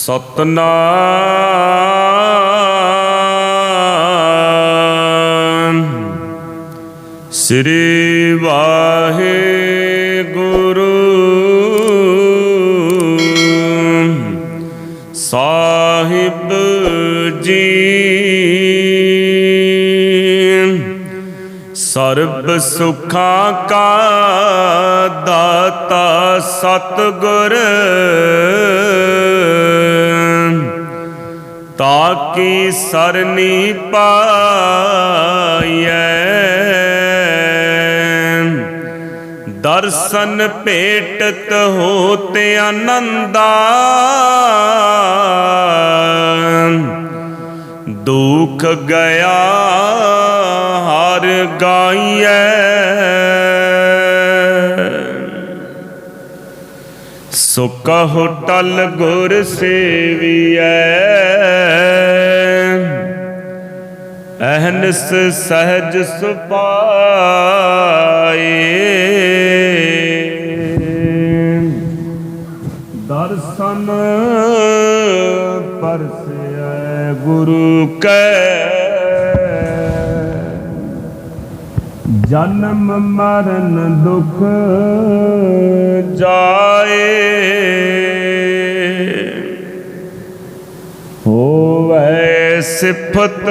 ਸਤਨਾਮ। ਸ੍ਰੀ ਵਾਹਿਗੁਰੂ। ਸਾਹਿਬ ਜੀ। ਸਰਬ ਸੁਖਾਂ ਕਾ ਦਾਤਾ ਸਤਿਗੁਰ। ਤਾਕੀ ਸਰਨੀ ਪਾਈਐ। ਦਰਸ਼ਨ ਭੇਟਤ ਹੋਤੇ ਆਨੰਦਾ। ਦੁਖ ਗਿਆ ਹਰ ਗਾਈਐ। ਸੋ ਕਹੋ ਟਲ ਗੁਰ ਸੇਵੀਐ। ਅਹਨਸ ਸਹਜ ਸੁਪਾਏ। ਦਰਸ਼ਨ ਪਰਸਿਐ ਗੁਰੂ ਕੈ ਜਨਮ ਮਰਨ ਦੁਖ ਜਾਏ। ਹੋਵੇ ਸਿਫਤ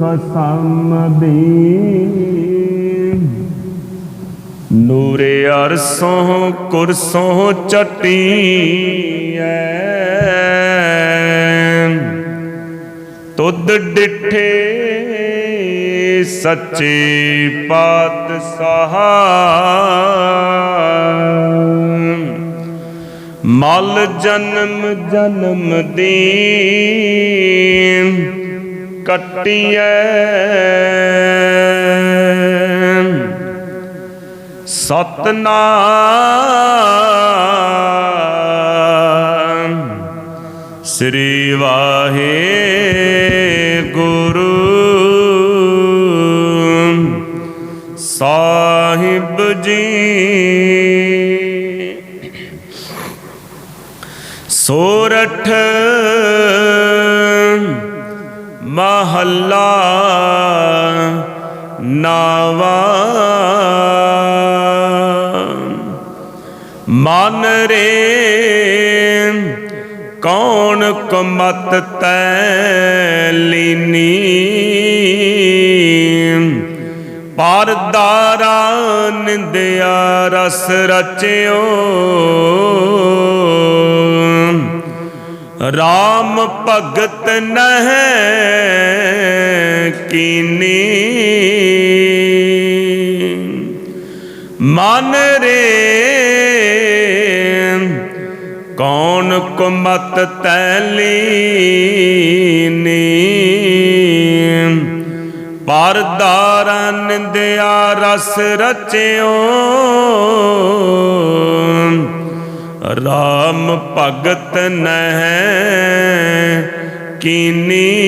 ਕਸਮ ਦੀ। ਨੂਰੇ ਅਰਸੋਂ ਕੁਰਸੋਂ ਚਟੀਐ। ਤੁਧ ਡਿਠੇ ਸੱਚੇ ਪਾਤਸ਼ਾਹ। ਮਲ ਜਨਮ ਜਨਮ ਦੀ ਕੱਟੀਐ। ਸਤਨਾਮ। ਸ੍ਰੀ ਵਾਹਿਗੁਰੂ ਸਾਹਿਬ ਜੀ। ਸੋਰਠ ਮਹੱਲਾ ਨਾਵਾ। ਮਨ ਰੇ ਕੌਣ ਕਮਤ ਤੈ ਲੀਨੀ। ਪਰਦਾਰਾ ਨਿੰਦਿਆ ਰਸ ਰਚਿਓ। RAM ਭਗਤ ਨਹਿ ਕੀਨੀ। ਮਨ ਰੇ ਕੌਣ ਕੁਮਤ ਤੈਲੀਨੀ ਪਰਦਾਰਾ ਨਿੰਦਿਆ ਰਸ ਰਚਿਓ। RAM ਭਗਤ ਨਹਿ ਕੀਨੀ।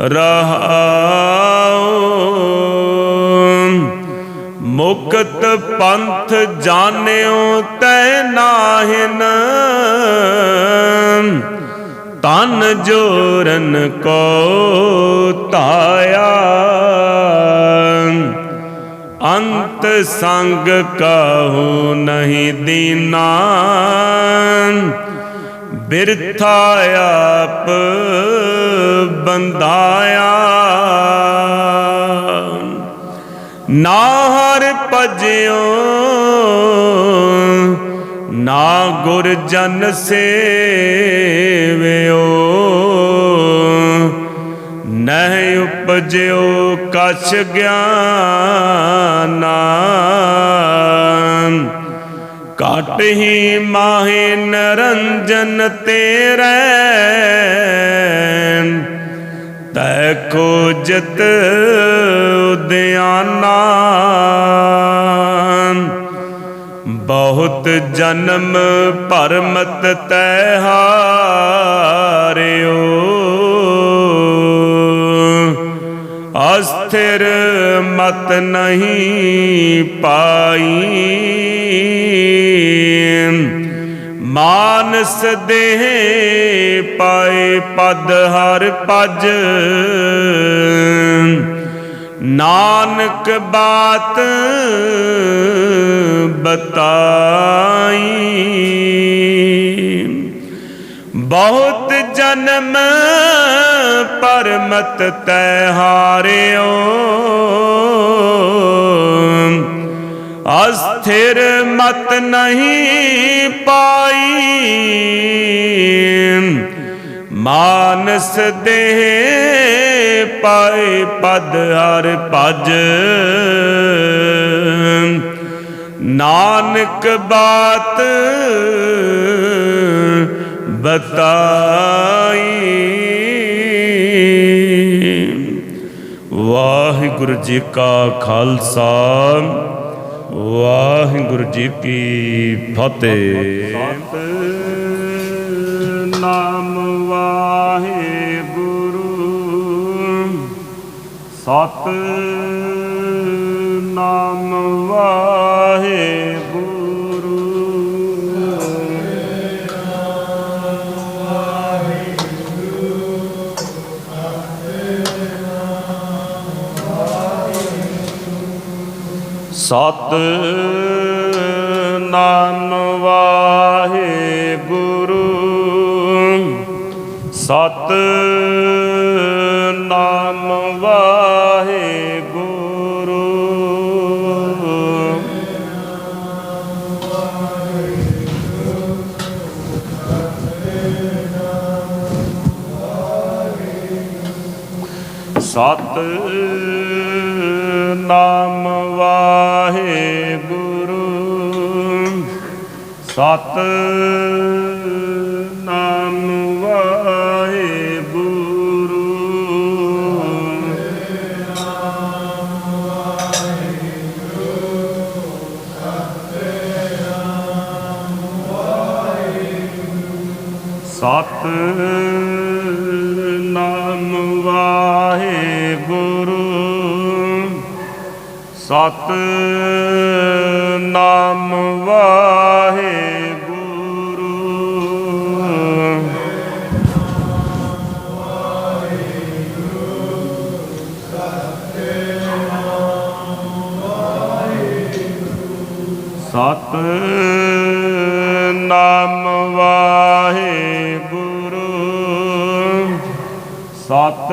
ਰਹਾਉ। ਮੁਕਤ ਪੰਥ ਜਾਣਿਓ ਤੈ ਨਾਹਿਨ। ਤਨ ਜੋਰਨ ਕੋ ਤਾਇਆ। ਅੰਤ ਸੰਗ ਕਾਹੂ ਨਹੀਂ ਦੀਨਾ। ਬਿਰਥਾ ਆਪ ਬੰਦਾਇਆ ਨਾ ਹਰ ਭਜਿਓ ਨਾ ਗੁਰ ਜਨ ਸੇਵਿਓ, ਨਹਿ ਉਪਜਿਓ ਕਛ ਗਿਆਨਾ। ਕਾਟ ਹੀ ਮਾਹੇ ਨਰੰਜਨ ਤੇਰੇ, ਤੈ ਖੋਜਤ ਉਦਿਆਨਾ। ਬਹੁਤ ਜਨਮ ਭਰਮਤ ਤੈ ਹਾਰਿਓ। ਅਸਥਿਰ ਮਤ ਨਹੀਂ ਪਾਈ। ਮਾਨਸ ਦੇਹ ਪਾਏ ਪਦ ਹਰ ਪਜ ਨਾਨਕ ਬਾਤ ਬਤਾਈ। ਬਹੁਤ ਜਨਮ ਪਰਮਤ ਤੈ ਹਾਰਿਓ। ਅਸਥਿਰ ਮਤ ਨਹੀਂ ਪਾਈ। ਮਾਨਸ ਦੇਹ ਪਾਏ ਪਦ ਹਰ ਭਜ। ਨਾਨਕ ਬਾਤ ਬਤਾਈ। ਵਾਹਿਗੁਰੂ ਜੀ ਕਾ ਖਾਲਸਾ, ਵਾਹਿਗੁਰੂ ਜੀ ਕੀ ਫਤਿਹ। ਨਾਮ ਸਤ ਨਾਮ ਵਾਹਿਗੁਰੂ। ਸਤ ਨਾਮ ਵਾਹਿਗੁਰੂ। ਸਤ ਸਤ ਨਾਮ ਵਾਹਿਗੁਰੂ। ਸਤ ਨਾਮ ਵਾਹਿਗੁਰੂ। ਸਤ ਸਤ ਨਾਮ ਵਾਹੇ ਗੁਰੂ ਸਤ ਨਾਮ ਵਾਹੇ ਗੁਰੂ ਸਤ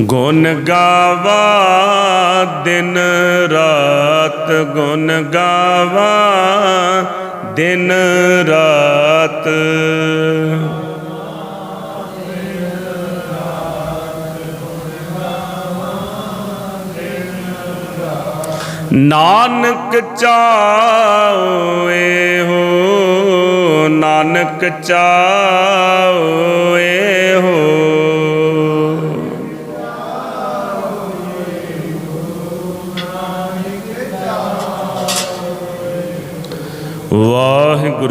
ਗੁਣ ਗਾਵਾ ਦਿਨ ਰਾਤ ਗੁਣ ਗਾਵਾ ਦਿਨ ਰਾਤ। ਨਾਨਕ ਚਾਵੇ ਹੋ ਨਾਨਕ ਚਾਵੇ